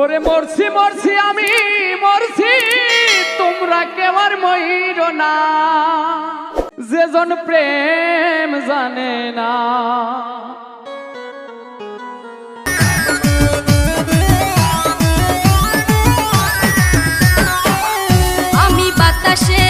ওরে মরছি মরছি আমি, মরছি। তোমরা কেউ আর ময়ূর না। যেজন প্রেম জানে না। আমি বাতাসে